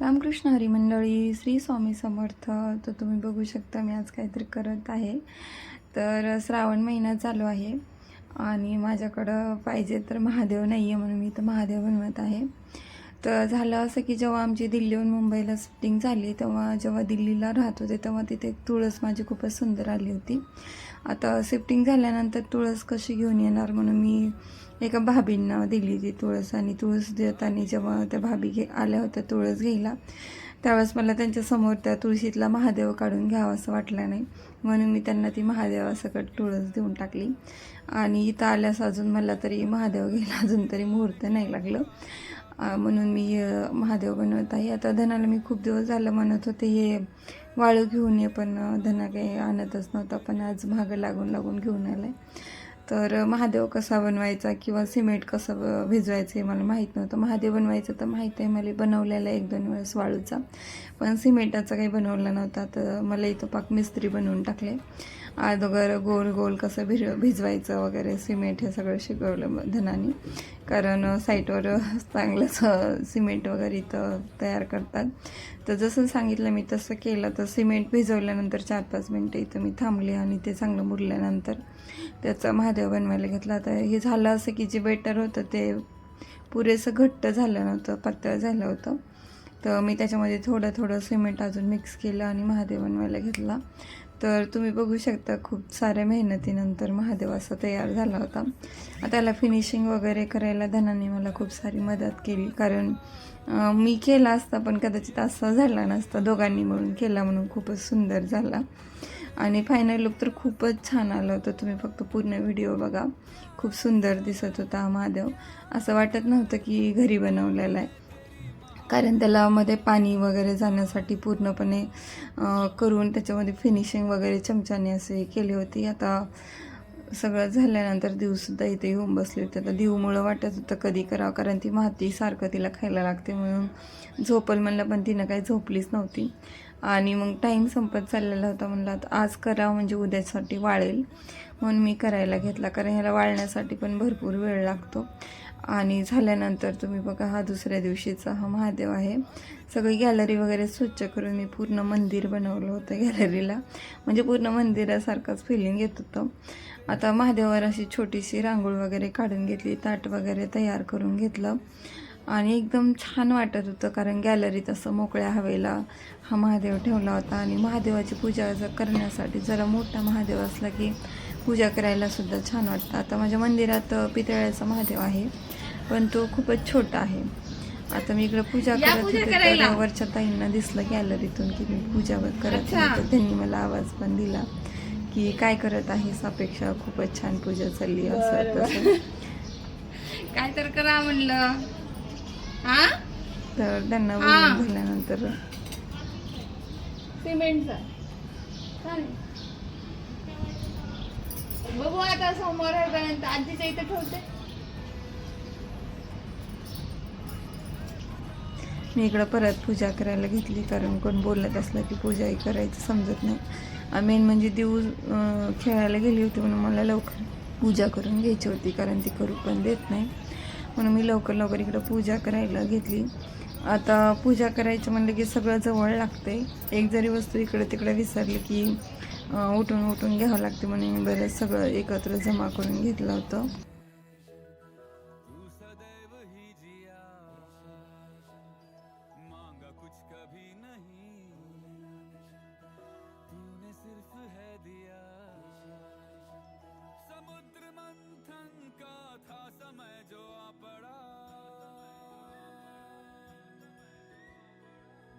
रामकृष्ण हरी मंडळी श्री स्वामी समर्थ तर तुम्ही बघू शकता मी आज काहीतरी करत आहे. तर श्रावण महिना चालू आहे आणि माझ्याकडं पाहिजे तर महादेव नाही आहे म्हणून मी तर महादेव बनवत आहे. तर झालं असं की जेव्हा आमची दिल्लीहून मुंबईला शिफ्टिंग झाली तेव्हा जेव्हा दिल्लीला राहत होते तेव्हा तिथे एक तुळस माझी खूपच सुंदर आली होती. आता शिफ्टिंग झाल्यानंतर तुळस कशी घेऊन येणार म्हणून मी एका भाभींना दिली ती तुळस आणि तुळस देताना जेव्हा त्या भाभी घे आल्या होत्या तुळस घ्यायला त्यावेळेस मला त्यांच्यासमोर त्या तुळशीतला महादेव काढून घ्यावा असं वाटलं नाही. म्हणून मी त्यांना ती महादेवासकट तुळस देऊन टाकली. आणि इथं आल्यास अजून मला तरी महादेव घ्यायला अजून तरी मुहूर्त नाही लागलं. म्हणून मी महादेव बनवत आहे. आता धनाला मी खूप दिवस झालं म्हणत होते हे वाळू घेऊन ये. पण धना काही आणतच नव्हता. पण आज मागं लागून लागून घेऊन आलाय. तर महादेव कसा बनवायचा किंवा सिमेंट कसं भिजवायचं हे मला माहीत नव्हतं. महादेव बनवायचं तर माहीत आहे मला बनवलेलं एक दोन वेळेस वाळूचा. पण सिमेंटाचा काही बनवला नव्हता. तर मला इथं पाक मिस्त्री बनवून टाकले. अगोदर गोल गोल कसं भिर भिजवायचं वगैरे सिमेंट हे सगळं शिकवलं धनानी धनाने. कारण साईटवर चांगलंच सिमेंट वगैरे इथं तयार करतात. तर जसं सांगितलं मी तसं केलं. तर सिमेंट भिजवल्यानंतर चार पाच मिनटं इथं मी थांबली आणि ते चांगलं मुरल्यानंतर त्याचा महादेव बनवायला घेतला. तर हे झालं असं की जे बेटर होतं ते पुरेसं घट्ट झालं नव्हतं पातळ झालं होतं. तर मी त्याच्यामध्ये थोडं थोडं सिमेंट अजून मिक्स केलं आणि महादेव बनवायला घेतला. तर तुम्ही बघू शकता खूप साऱ्या मेहनतीनंतर महादेव असा तयार झाला होता. त्याला फिनिशिंग वगैरे करायला धनाने मला खूप सारी मदत केली. कारण मी केला असता पण कदाचित असा झाला नसता. दोघांनी मिळून केला म्हणून खूपच सुंदर झाला. आणि फायनल लुक तर खूपच छान आलं होतं. तुम्ही फक्त पूर्ण व्हिडिओ बघा. खूप सुंदर दिसत होता महादेव. असं वाटत नव्हतं की घरी बनवलेला आहे. कारण त्याला मध्ये पाणी वगैरे जाण्यासाठी पूर्णपणे करून त्याच्यामध्ये फिनिशिंग वगैरे चमच्याने असे केली होती. आता सगळं झाल्यानंतर दिवसुद्धा इथे येऊन बसले होते. आता दिवमुळं वाटत होतं कधी करावं कारण ती माती सारखं तिला खायला लागते म्हणून झोपल म्हणलं पण तिनं काही झोपलीच नव्हती. आणि मग टाईम संपत चाललेला होता म्हणलं आता आज करावं म्हणजे उद्यासाठी वाळेल. म्हणून मी करायला घेतला. कारण ह्याला वाळण्यासाठी पण भरपूर वेळ लागतो. आणि झाल्यानंतर तुम्ही बघा हा दुसऱ्या दिवशीचा हा महादेव आहे. सगळी गॅलरी वगैरे स्वच्छ करून मी पूर्ण मंदिर बनवलं होतं गॅलरीला म्हणजे पूर्ण मंदिरासारखंच फिलिंग येत होतं. आता महादेवावर अशी छोटीशी रांगोळ वगैरे काढून घेतली ताट वगैरे तयार करून घेतलं. आणि एकदम छान वाटत होतं कारण गॅलरीत असं मोकळ्या हवेला हा महादेव ठेवला होता. आणि महादेवाची पूजा जर करण्यासाठी जरा मोठा महादेव असला की पूजा करायला सुद्धा छान वाटतं. आता माझ्या मंदिरात पितळ्याचा महादेव आहे पण तो खूपच छोटा आहे. आता मी इकडे पूजा करत होते वरच्या ताईंना दिसलं गॅलरीतून की मी पूजा करत. होते. त्यांनी मला आवाज पण दिला की काय करत आहेस? अपेक्षा खूपच छान पूजा चालली असं तसं. काय तर करा म्हणलं. हा? तर त्यांना. बोलून झाल्यानंतर सिमेंटचा. बघू आता सोमवारपर्यंत आजीच्या इथे ठेवते. मी इकडं परत पूजा करायला घेतली कारण कोण बोलत असलं की पूजाही करायचं समजत नाही. मेन म्हणजे देऊ खेळायला गेली होती म्हणून मला लवकर पूजा करून घ्यायची होती कारण ती करू पण देत नाही. म्हणून मी लवकर लवकर इकडं पूजा करायला घेतली. आता पूजा करायचं म्हणलं की सगळं जवळ लागते एक जरी वस्तू इकडं तिकडं विसरली की उठून उठून घ्यावं लागते म्हणून मी बरं सगळं एकत्र जमा करून घेतलं होतं. मांगा कुछ कभी नहीं तूने सिर्फ है दिया समुद्र मंथन का था समय जो आ पड़ा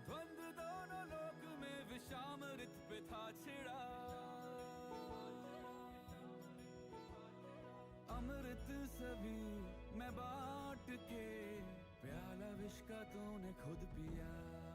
द्वंद्व दोनों लोक में विषामृत पे था छिड़ा। अमृत सभी मैं बाट के प्याला विश्का का तूने खुद पिया।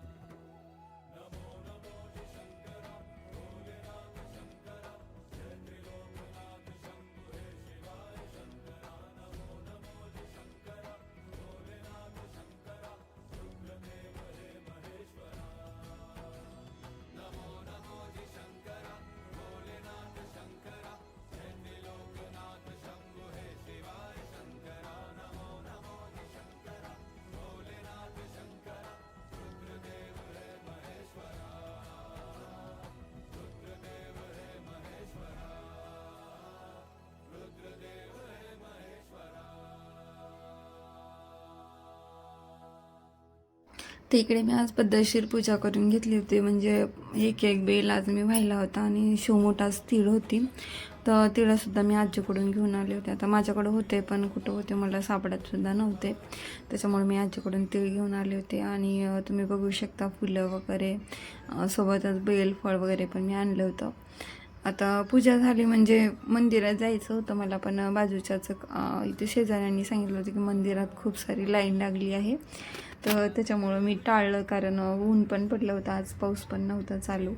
तर इकडे मी आज पद्धतशीर पूजा करून घेतली होती. म्हणजे एक एक बेल आज मी व्हायला होता आणि शिवमोठाच तीळ होती. तर तिळंसुद्धा मी आजीकडून घेऊन आले होते. आता माझ्याकडं होते पण कुठं होते मला सापडतसुद्धा नव्हते. त्याच्यामुळे मी आजीकडून तीळ घेऊन आले होते. आणि तुम्ही बघू शकता फुलं वगैरे सोबतच बेल फळ वगैरे पण मी आणलं होतं. आता पूजा झाली म्हणजे मंदिरात जायचं होतं मला पण बाजूच्याच इथे शेजाऱ्यांनी सांगितलं होतं की मंदिरात खूप सारी लाईन लागली आहे. तर त्याच्यामुळं मी टाळलं कारण ऊन पण पडलं होतं आज पाऊस पण नव्हता चालू.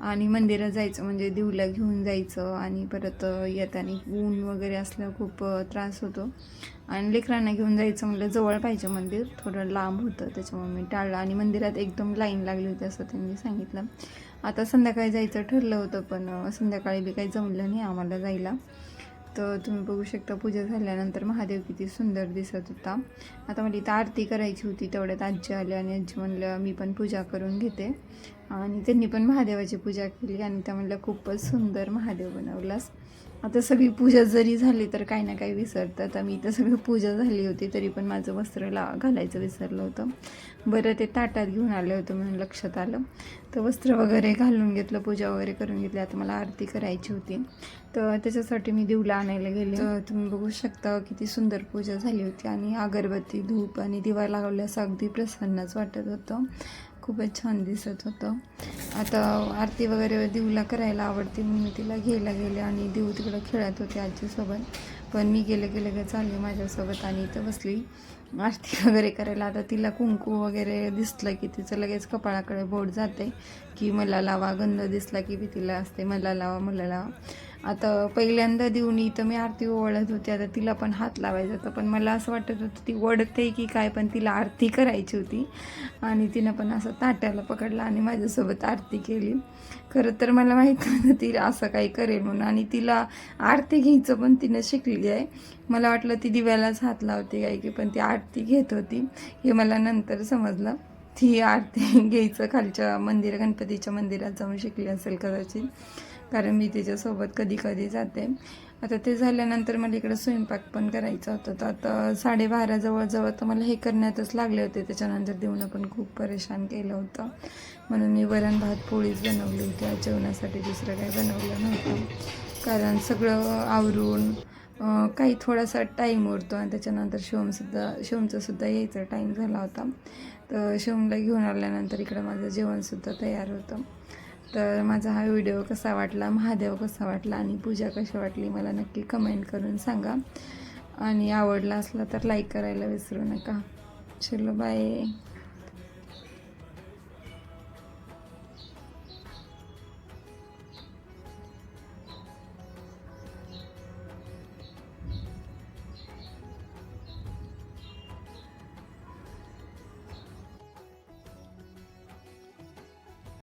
आणि मंदिरात जायचं म्हणजे देऊला घेऊन जायचं आणि परत येताना ऊन वगैरे असल्यावर खूप त्रास होतो. आणि लेकरांना घेऊन जायचं म्हणलं जवळ पाहिजे मंदिर थोडं लांब होतं त्याच्यामुळे मी टाळलं. आणि मंदिरात एकदम लाईन लागली होती असं त्यांनी सांगितलं. आता संध्याकाळी जायचं ठरलं होतं पण संध्याकाळी बी काही जमलं नाही आम्हाला जायला. तर तुम्ही बघू शकता पूजा झाल्यानंतर महादेव किती सुंदर दिसत होता. आता मला इथं आरती करायची होती तेवढ्यात आजी आली आणि आजी म्हणलं मी पण पूजा करून घेते. आणि त्यांनी पण महादेवाची पूजा केली आणि त्या म्हणलं खूपच सुंदर महादेव बनवलास. आता सगळी पूजा जरी झाली तर काही ना काही विसरतात आता मी इथं सगळी पूजा झाली होती तरी पण माझं वस्त्र ला घालायचं विसरलं होतं. बरं ते ताटात घेऊन आलं होतं म्हणून लक्षात आलं. तर वस्त्र वगैरे घालून घेतलं पूजा वगैरे करून घेतली. आता मला आरती करायची होती. तर त्याच्यासाठी मी देऊला आणायला गेले. तर तुम्ही बघू शकता किती सुंदर पूजा झाली होती. आणि अगरबत्ती धूप आणि दिवा लावल्यास अगदी प्रसन्नच वाटत होतं. खूपच छान दिसत होतं. आता आरती वगैरे देऊला करायला आवडते म्हणून मी तिला घ्यायला गेले आणि देऊ तिकडं खेळत होते आजीसोबत. पण मी गेले गेले का चालले माझ्यासोबत आणि इथं बसली. आरती वगैरे करायला आता तिला कुंकू वगैरे दिसलं की तिचं लगेच कपाळाकडे बोट जाते की मला लावा गंध दिसला की मी तिला असते मला लावा मला लावा. आता पहिल्यांदा देऊन इथं मी आरती ओवळत होती आता तिला पण हात लावायचा होता पण मला असं वाटत होतं ती ओढते की काय पण तिला आरती करायची होती. आणि तिनं पण असं ताट्याला पकडलं आणि माझ्यासोबत आरती केली. खरं तर मला माहीत नव्हतं ती असं काही करेल म्हणून. आणि तिला आरती घ्यायचं पण तिनं शिकली आहे. मला वाटलं ती दिव्यालाच हात लावते काय की पण ती आरती घेत होती. हे मला नंतर समजलं. ती आरती घ्यायचं खालच्या मंदिर गणपतीच्या मंदिरात जाऊन शिकली असेल कदाचित. कारण मी तिच्यासोबत कधी कधी जाते. आता ते झाल्यानंतर मला इकडं स्वयंपाक पण करायचा होता. तर आता साडेबारा जवळजवळ तर मला हे करण्यातच लागले होते. त्याच्यानंतर देऊन पण खूप परेशान केलं होतं. म्हणून मी वरण भात पोळीच बनवली होती. जेवणासाठी दुसरं काही बनवलं नव्हतं. कारण सगळं आवरून काही थोडासा टाईम उरतो. आणि त्याच्यानंतर शिवमसुद्धा शिवमचंसुद्धा यायचा टाईम झाला होता. तर शिवमला घेऊन आल्यानंतर इकडं माझं जेवणसुद्धा तयार होतं. तर माझा हा व्हिडिओ कसा वाटला महादेव कसा वाटला आणि पूजा कशी वाटली मला नक्की कमेंट करून सांगा. आणि आवडला असला तर लाईक करायला विसरू नका. चलो बाय